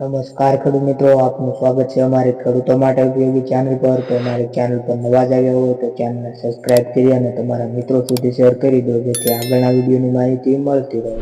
નમસ્કાર ખેડૂત મિત્રો, આપનું સ્વાગત છે અમારી ખેડૂતો માટે ઉપયોગી ચેનલ પર. તો અમારી ચેનલ પર નવા જ આવ્યા હોય તો ચેનલને સબસ્ક્રાઇબ કરી અને તમારા મિત્રો સુધી શેર કરી દો, જેથી આગળના વિડીયોની માહિતી મળતી રહે.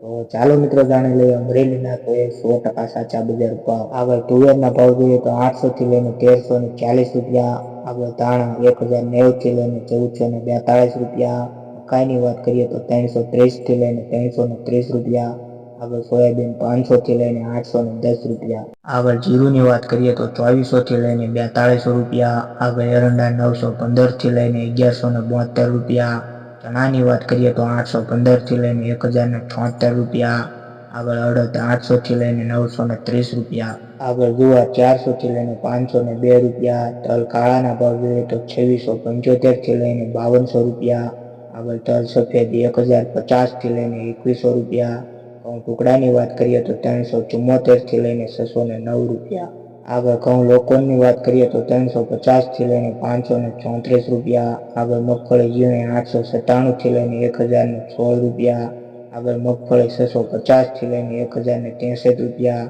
તો ચાલો મિત્રો, જાણી લઈએ અમરેલીના કોઈ સો ટકા સાચા બજાર ભાવ. આગળ તુવેરના ભાવ જોઈએ તો આઠસો થી લઈને તેરસો ને ચાલીસ રૂપિયા, આગળ ધાણા એક હજાર નેવું થી લઈને ચૌદસો ને બેતાળીસ રૂપિયા, મકાઈની વાત કરીએ તો ત્રણસો ત્રીસથી લઈને ત્રણસો ને ત્રીસ રૂપિયા આગળ સોયાબીન પાંચસો થી લઈને આઠસો ને દસ રૂપિયા. આગળ જીરુની વાત કરીએ તો ચોવીસો થી લઈને બેતાળીસો રૂપિયા, આગળ એરંડા નવસો પંદરથી લઈને અગિયારસો ને બોતેર રૂપિયા, ચણાની વાત કરીએ તો આઠસો પંદરથી લઈને એક હજાર ને છોતેર રૂપિયા, આગળ અડદ આઠસો થી લઈને નવસો ને ત્રીસ રૂપિયા, આગળ જુવાર ચારસો થી લઈને પાંચસો ને બે રૂપિયા, તલ કાળાના ભાવ જોઈએ તો છવ્વીસો પંચોતેરથી લઈને બાવનસો રૂપિયા, આગળ તલ સફેદ એક હજાર પચાસથી લઈને એકવીસો રૂપિયા ટુકડાની વાત કરીએ તો ત્રણસો ચુમ્મોતેરથી લઈને છસો ને નવ રૂપિયા. આગળ ઘઉં લોકોની વાત કરીએ તો ત્રણસો પચાસથી લઈને પાંચસો ને ચોત્રીસ રૂપિયા. આગળ મગફળી ઝીણી આઠસો સત્તાણું થી લઈને એક હજાર ને સોળ રૂપિયા. આગળ મગફળી છસો પચાસથી લઈને એક હજાર ને ત્રેસઠ રૂપિયા.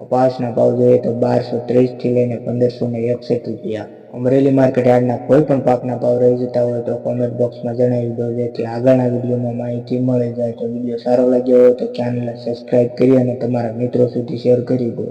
કપાસના ભાવ જોઈએ તો બારસો ત્રીસથી લઈને પંદરસો ને એકસઠ રૂપિયા. અમરેલી માર્કેટ યાર્ડના કોઈ પણ પાકના ભાવ રહી જતા હોય તો કોમેન્ટ બોક્સમાં જણાવી દો, જેથી આગળના વિડીયોમાં માહિતી મળી જાય તો વીડિયો સારો લાગ્યો હોય તો ચેનલને સબસ્ક્રાઇબ કરી અને તમારા મિત્રો સુધી શેર કરી દો.